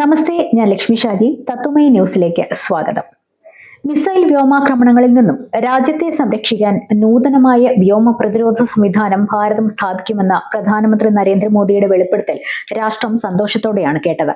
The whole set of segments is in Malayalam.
നമസ്തേ ഞാൻ ലക്ഷ്മി ഷാജി തത്തുമൈ ന്യൂസിലേക്ക് സ്വാഗതം. മിസൈൽ വ്യോമാക്രമണങ്ങളിൽ നിന്നും രാജ്യത്തെ സംരക്ഷിക്കാൻ നൂതനമായ വ്യോമ പ്രതിരോധ സംവിധാനം ഭാരതം സ്ഥാപിക്കുമെന്ന പ്രധാനമന്ത്രി നരേന്ദ്രമോദിയുടെ വെളിപ്പെടുത്തൽ രാഷ്ട്രം സന്തോഷത്തോടെയാണ് കേട്ടത്.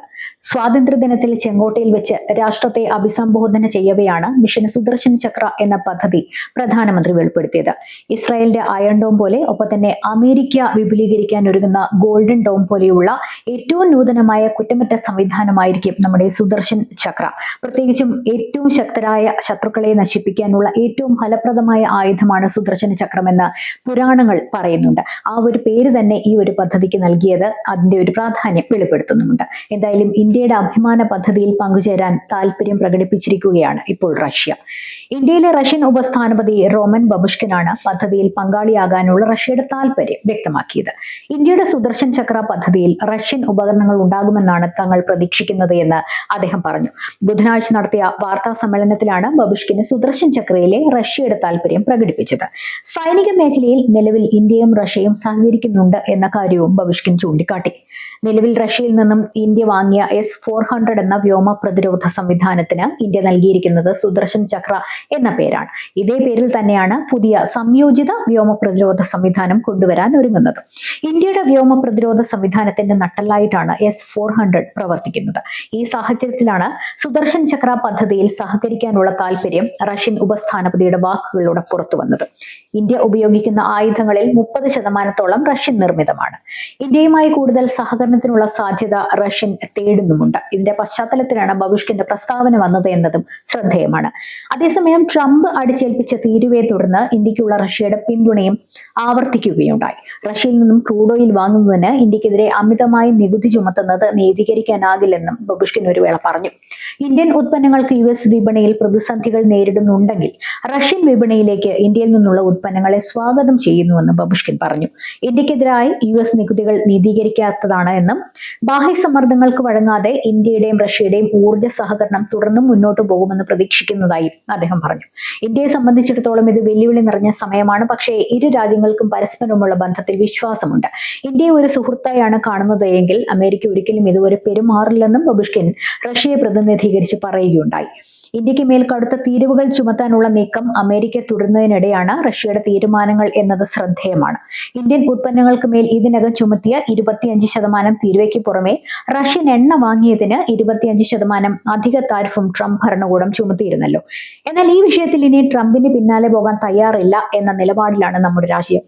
സ്വാതന്ത്ര്യദിനത്തിൽ ചെങ്കോട്ടയിൽ വെച്ച് രാഷ്ട്രത്തെ അഭിസംബോധന ചെയ്യവെയാണ് മിഷൻ സുദർശൻ ചക്ര എന്ന പദ്ധതി പ്രധാനമന്ത്രി വെളിപ്പെടുത്തിയത്. ഇസ്രായേലിന്റെ അയൺ ഡോം പോലെ ഒപ്പം തന്നെ അമേരിക്ക വിപുലീകരിക്കാൻ ഒരുങ്ങുന്ന ഗോൾഡൻ ഡോം പോലെയുള്ള ഏറ്റവും നൂതനമായ കുറ്റമറ്റ സംവിധാനമായിരിക്കും നമ്മുടെ സുദർശൻ ചക്ര. പ്രത്യേകിച്ചും ഏറ്റവും ശക്തരായ ശത്രുക്കളെ നശിപ്പിക്കാനുള്ള ഏറ്റവും ഫലപ്രദമായ ആയുധമാണ് സുദർശന ചക്രമെന്ന് പുരാണങ്ങൾ പറയുന്നുണ്ട്. ആ ഒരു പേര് തന്നെ ഈ ഒരു പദ്ധതിക്ക് നൽകിയത് അതിന്റെ ഒരു പ്രാധാന്യം വെളിപ്പെടുത്തുന്നുമുണ്ട്. എന്തായാലും ഇന്ത്യയുടെ അഭിമാന പദ്ധതിയിൽ പങ്കുചേരാൻ താല്പര്യം പ്രകടിപ്പിച്ചിരിക്കുകയാണ് ഇപ്പോൾ റഷ്യ. ഇന്ത്യയിലെ റഷ്യൻ ഉപസ്ഥാനപതി റോമൻ ബബുഷ്കിനാണ് പദ്ധതിയിൽ പങ്കാളിയാകാനുള്ള റഷ്യയുടെ താല്പര്യം വ്യക്തമാക്കിയത്. ഇന്ത്യയുടെ സുദർശൻ ചക്ര പദ്ധതിയിൽ റഷ്യൻ ഉപകരണങ്ങൾ ഉണ്ടാകുമെന്നാണ് തങ്ങൾ പ്രതീക്ഷിക്കുന്നത് എന്ന് അദ്ദേഹം പറഞ്ഞു. ബുധനാഴ്ച നടത്തിയ വാർത്താ സമ്മേളനത്തിലാണ് ബബുഷ്കിന് സുദർശൻ ചക്രയിലെ റഷ്യയുടെ താല്പര്യം പ്രകടിപ്പിച്ചത്. സൈനിക മേഖലയിൽ നിലവിൽ ഇന്ത്യയും റഷ്യയും സഹകരിക്കുന്നുണ്ട് എന്ന കാര്യവും ബബുഷ്കിൻ ചൂണ്ടിക്കാട്ടി. നിലവിൽ റഷ്യയിൽ നിന്നും ഇന്ത്യ വാങ്ങിയ എസ് ഫോർ ഹൺഡ്രഡ് എന്ന വ്യോമ പ്രതിരോധ സംവിധാനത്തിന് ഇന്ത്യ നൽകിയിരിക്കുന്നത് സുദർശൻ ചക്ര എന്ന പേരാണ്. ഇതേ പേരിൽ തന്നെയാണ് പുതിയ സംയോജിത വ്യോമ പ്രതിരോധ സംവിധാനം കൊണ്ടുവരാൻ ഒരുങ്ങുന്നത്. ഇന്ത്യയുടെ വ്യോമ പ്രതിരോധ സംവിധാനത്തിന്റെ നട്ടലായിട്ടാണ് എസ് ഫോർ ഹൺഡ്രഡ് പ്രവർത്തിക്കുന്നത്. ഈ സാഹചര്യത്തിലാണ് സുദർശൻ ചക്ര പദ്ധതിയിൽ സഹകരിക്കാനുള്ള താല്പര്യം റഷ്യൻ ഉപസ്ഥാനപതിയുടെ വാക്കുകളിലൂടെ പുറത്തു വന്നത്. ഇന്ത്യ ഉപയോഗിക്കുന്ന ആയുധങ്ങളിൽ മുപ്പത് ശതമാനത്തോളം റഷ്യൻ നിർമ്മിതമാണ്. ഇന്ത്യയുമായി കൂടുതൽ സഹകരണത്തിനുള്ള സാധ്യത റഷ്യൻ തേടുന്നുമുണ്ട്. ഇതിന്റെ പശ്ചാത്തലത്തിലാണ് ബബുഷ്കിന്റെ പ്രസ്താവന വന്നത് എന്നതും ശ്രദ്ധേയമാണ്. അതേസമയം ട്രംപ് അടിച്ചേൽപ്പിച്ച തീരുവയെ തുടർന്ന് ഇന്ത്യക്കുള്ള റഷ്യയുടെ പിന്തുണയും ആവർത്തിക്കുകയുണ്ടായി. റഷ്യയിൽ നിന്നും ക്രൂഡ് ഓയിൽ വാങ്ങുന്നതിന് ഇന്ത്യക്കെതിരെ അമിതമായി നികുതി ചുമത്തുന്നത് നീതീകരിക്കാനാകില്ലെന്നും ബബുഷ്കിൻ ഒരു വേള പറഞ്ഞു. ഇന്ത്യൻ ഉത്പന്നങ്ങൾക്ക് യു എസ് വിപണിയിൽ പ്രതിസന്ധികൾ നേരിടുന്നുണ്ടെങ്കിൽ റഷ്യൻ വിപണിയിലേക്ക് ഇന്ത്യയിൽ നിന്നുള്ള ഉത്പന്നങ്ങളെ സ്വാഗതം ചെയ്യുന്നുവെന്നും ബബുഷ്കിൻ പറഞ്ഞു. ഇന്ത്യക്കെതിരായി യു എസ് നികുതികൾ നീതീകരിക്കാത്തതാണ് എന്നും ബാഹ്യ സമ്മർദ്ദങ്ങൾക്ക് വഴങ്ങാതെ ഇന്ത്യയുടെയും റഷ്യയുടെയും ഊർജ സഹകരണം തുടർന്നും മുന്നോട്ട് പോകുമെന്ന് പ്രതീക്ഷിക്കുന്നതായും അദ്ദേഹം പറഞ്ഞു. ഇന്ത്യയെ സംബന്ധിച്ചിടത്തോളം ഇത് വെല്ലുവിളി നിറഞ്ഞ സമയമാണ്. പക്ഷേ ഇരു രാജ്യങ്ങൾക്കും പരസ്പരമുള്ള ബന്ധത്തിൽ വിശ്വാസമുണ്ട്. ഇന്ത്യയെ ഒരു സുഹൃത്തായാണ് കാണുന്നത് എങ്കിൽ അമേരിക്ക ഒരിക്കലും ഇതുവരെ പെരുമാറില്ലെന്നും ബബുഷ്കിൻ റഷ്യയെ പ്രതിനിധീകരിച്ച് പറയുകയുണ്ടായി. ഇന്ത്യയ്ക്ക് മേൽ കടുത്ത തീരുവകൾ ചുമത്താനുള്ള നീക്കം അമേരിക്ക തുടരുന്നതിനിടെയാണ് റഷ്യയുടെ തീരുമാനങ്ങൾ എന്നത് ശ്രദ്ധേയമാണ്. ഇന്ത്യൻ ഉത്പന്നങ്ങൾക്ക് മേൽ ഇതിനകം ചുമത്തിയ ഇരുപത്തിയഞ്ച് ശതമാനം തീരുവയ്ക്ക് പുറമെ റഷ്യൻ എണ്ണ വാങ്ങിയതിന് ഇരുപത്തിയഞ്ച് ശതമാനം അധിക താരിഫും ട്രംപ് ഭരണകൂടം ചുമത്തിയിരുന്നല്ലോ. എന്നാൽ ഈ വിഷയത്തിൽ ഇനി ട്രംപിന് പിന്നാലെ പോകാൻ തയ്യാറില്ല എന്ന നിലപാടിലാണ് നമ്മുടെ രാജ്യം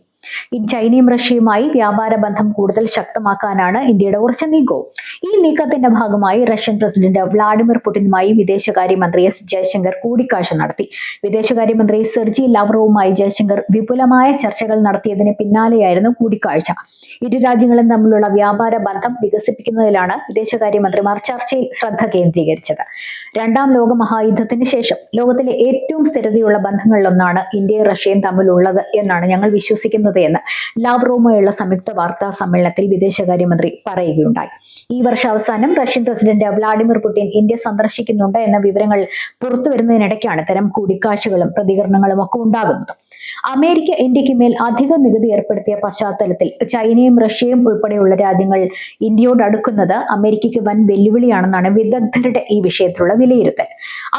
ചൈനയും റഷ്യയുമായി വ്യാപാര ബന്ധം കൂടുതൽ ശക്തമാക്കാനാണ് ഇന്ത്യയുടെ ഉറച്ച നീക്കവും. ഈ നീക്കത്തിന്റെ ഭാഗമായി റഷ്യൻ പ്രസിഡന്റ് വ്ളാഡിമിർ പുടിനുമായി വിദേശകാര്യമന്ത്രി എസ് ജയശങ്കർ കൂടിക്കാഴ്ച നടത്തി. വിദേശകാര്യമന്ത്രി സെർജി ലാവ്റോവുമായി ജയശങ്കർ വിപുലമായ ചർച്ചകൾ നടത്തിയതിന് പിന്നാലെയായിരുന്നു കൂടിക്കാഴ്ച. ഇരു രാജ്യങ്ങളും തമ്മിലുള്ള വ്യാപാര ബന്ധം വികസിപ്പിക്കുന്നതിലാണ് വിദേശകാര്യമന്ത്രിമാർ ചർച്ചയിൽ ശ്രദ്ധ കേന്ദ്രീകരിച്ചത്. രണ്ടാം ലോക മഹായുദ്ധത്തിന് ശേഷം ലോകത്തിലെ ഏറ്റവും സ്ഥിരതയുള്ള ബന്ധങ്ങളിലൊന്നാണ് ഇന്ത്യയും റഷ്യയും തമ്മിലുള്ളത് എന്നാണ് ഞങ്ങൾ വിശ്വസിക്കുന്നത് എന്ന് ലാവ്റോവുമായുള്ള സംയുക്ത വാർത്താ സമ്മേളനത്തിൽ വിദേശകാര്യമന്ത്രി പറയുകയുണ്ടായി. ഈ വർഷാവസാനം Russian president Vladimir Putin India സന്ദർശിക്കുന്നുണ്ട് എന്ന വിവരങ്ങൾ പുറത്തുവരുന്നതിനിടയ്ക്കാണ് ഇത്തരം കൂടിക്കാഴ്ചകളും പ്രതികരണങ്ങളും ഒക്കെ ഉണ്ടാകുന്നത്. അമേരിക്ക ഇന്ത്യയ്ക്ക് മേൽ അധിക നികുതി ഏർപ്പെടുത്തിയ പശ്ചാത്തലത്തിൽ ചൈനയും റഷ്യയും ഉൾപ്പെടെയുള്ള രാജ്യങ്ങൾ ഇന്ത്യയോട് അടുക്കുന്നത് അമേരിക്കയ്ക്ക് വൻ വെല്ലുവിളിയാണെന്നാണ് വിദഗ്ധരുടെ ഈ വിഷയത്തിലുള്ള വിലയിരുത്തൽ.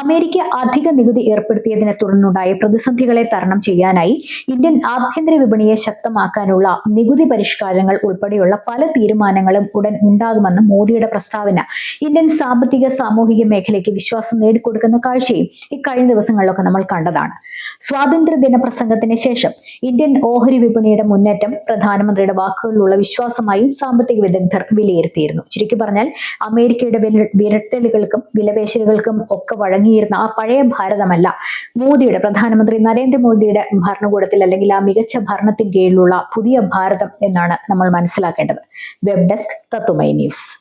അമേരിക്ക അധിക നികുതി ഏർപ്പെടുത്തിയതിനെ തുടർന്നുണ്ടായ പ്രതിസന്ധികളെ തരണം ചെയ്യാനായി ഇന്ത്യൻ ആഭ്യന്തര വിപണിയെ ശക്തമാക്കാനുള്ള നികുതി പരിഷ്കാരങ്ങൾ ഉൾപ്പെടെയുള്ള പല തീരുമാനങ്ങളും ഉടൻ ഉണ്ടാകുമെന്ന് മോദിയുടെ പ്രസ്താവന. ഇന്ത്യൻ സാമ്പത്തിക സാമൂഹിക മേഖലയ്ക്ക് വിശ്വാസം നേടിക്കൊടുക്കുന്ന കാഴ്ചയും ഇക്കഴിഞ്ഞ ദിവസങ്ങളിലൊക്കെ നമ്മൾ കണ്ടതാണ്. സ്വാതന്ത്ര്യ ദിന പ്രസംഗത്തിന് ശേഷം ഇന്ത്യൻ ഓഹരി വിപണിയുടെ മുന്നേറ്റം പ്രധാനമന്ത്രിയുടെ വാക്കുകളിലുള്ള വിശ്വാസമായും സാമ്പത്തിക വിദഗ്ധർ വിലയിരുത്തിയിരുന്നു. ചുരുക്കി പറഞ്ഞാൽ അമേരിക്കയുടെ വിരട്ടലുകൾക്കും വിലപേശലുകൾക്കും ഒക്കെ വഴങ്ങിയിരുന്ന ആ പഴയ ഭാരതമല്ല മോദിയുടെ പ്രധാനമന്ത്രി നരേന്ദ്രമോദിയുടെ ഭരണകൂടത്തിൽ അല്ലെങ്കിൽ ആ മികച്ച ഭരണത്തിന് കീഴിലുള്ള പുതിയ ഭാരതം എന്നാണ് നമ്മൾ മനസ്സിലാക്കേണ്ടത്. വെബ് ഡെസ്ക് തത്തുമൈ ന്യൂസ്.